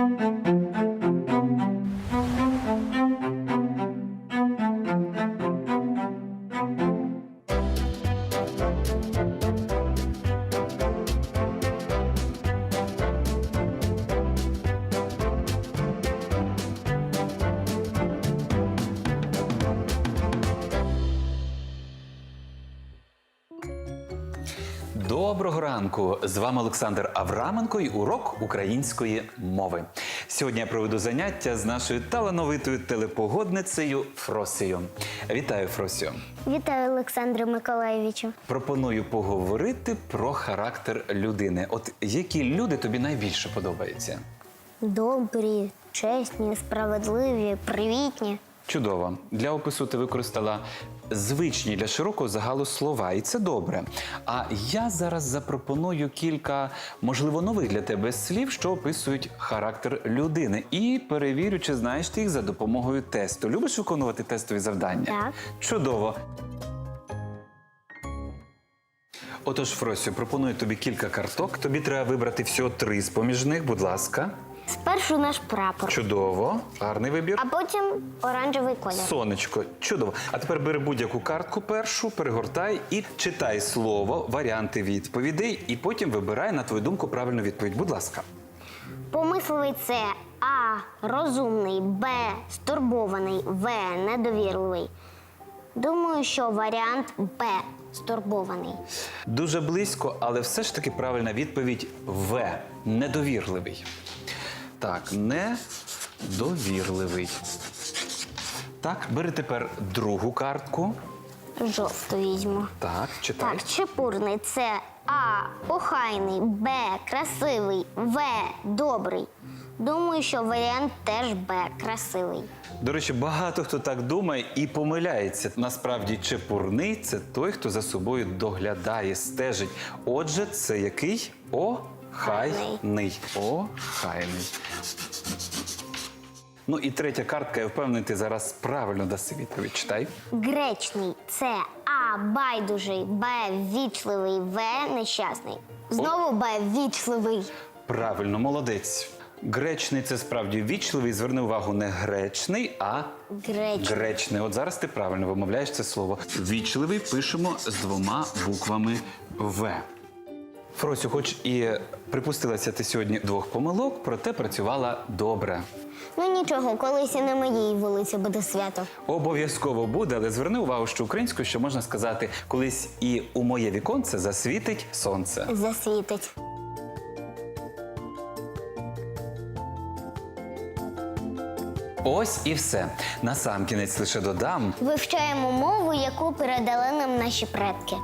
Thank you. Доброго ранку! З вами Олександр Авраменко і урок української мови. Сьогодні я проведу заняття з нашою талановитою телепогодницею Фросією. Вітаю, Фросію! Вітаю, Олександре Миколаєвичу. Пропоную поговорити про характер людини. От які люди тобі найбільше подобаються? Добрі, чесні, справедливі, привітні. Чудово. Для опису ти використала звичні для широкого загалу слова, і це добре. А я зараз запропоную кілька, можливо, нових для тебе слів, що описують характер людини. І перевірю, чи знаєш ти їх за допомогою тесту. Любиш виконувати тестові завдання? Так. Чудово. Отож, Фросю, пропоную тобі кілька карток. Тобі треба вибрати всього три з поміж них, будь ласка. Спершу наш прапор, Чудово, гарний вибір. а потім оранжевий колір. Сонечко, чудово. А тепер бери будь-яку картку першу, перегортай і читай слово, варіанти відповідей, і потім вибирай на твою думку правильну відповідь. Будь ласка. Помисливий це А. Розумний, Б. Стурбований, В. Недовірливий. Думаю, що варіант Б. Стурбований. Дуже близько, але все ж таки правильна відповідь В. Недовірливий. Так, недовірливий. Так, бери тепер другу картку. Жовту візьму. Так, читай. Так, чепурний це А. Охайний, Б. Красивий, В. Добрий. Думаю, що варіант теж Б. Красивий. До речі, багато хто так думає і помиляється. Насправді, чепурний це той, хто за собою доглядає, стежить. Отже, це який охайний. Охайний. Ну і третя картка, я впевнений, ти зараз правильно даси відповідь. Читай. Гречний це А. Байдужий, Б. Вічливий, В. Нещасний. Знову Б. Вічливий. Правильно, молодець. Гречний це справді вічливий. Зверни увагу, не гречний, а Гречний. Гречний. От зараз ти правильно вимовляєш це слово. Вічливий пишемо з двома буквами В. Фросю, хоч і припустилася ти сьогодні двох помилок, проте працювала добре. Ну нічого, колись і на моїй вулиці буде свято. Обов'язково буде, але зверни увагу, що українською ще можна сказати, колись і у моє віконце засвітить сонце. Засвітить. Ось і все. Насамкінець лише додам. Вивчаємо мову, яку передали нам наші предки.